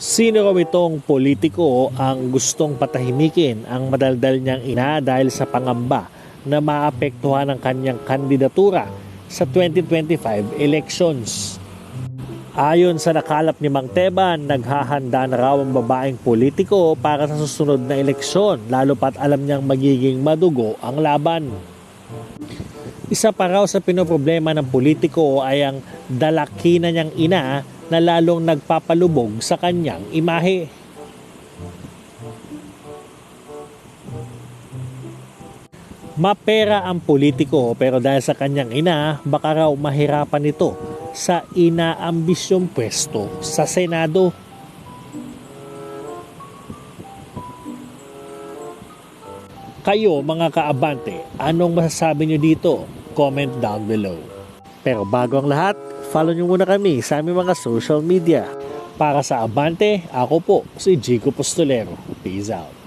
Sino raw itong politiko ang gustong patahimikin ang madaldal niyang ina dahil sa pangamba na maapektuhan ang kanyang kandidatura sa 2025 elections? Ayon sa nakalap ni Mang Teban, naghahanda na raw ang babaeng politiko para sa susunod na eleksyon lalo pat alam niyang magiging madugo ang laban. Isa pa raw sa pinoproblema ng politiko ay ang dalaki na niyang ina na lalong nagpapalubog sa kanyang imahe. Mapera ang politiko pero dahil sa kanyang ina, baka raw mahirapan ito sa inaambisyong pwesto sa Senado. Kayo mga kaabante, anong masasabi nyo dito? Comment down below. Pero bago ang lahat, follow nyo muna kami sa aming mga social media. Para sa Abante, ako po si Jico Postolero. Peace out.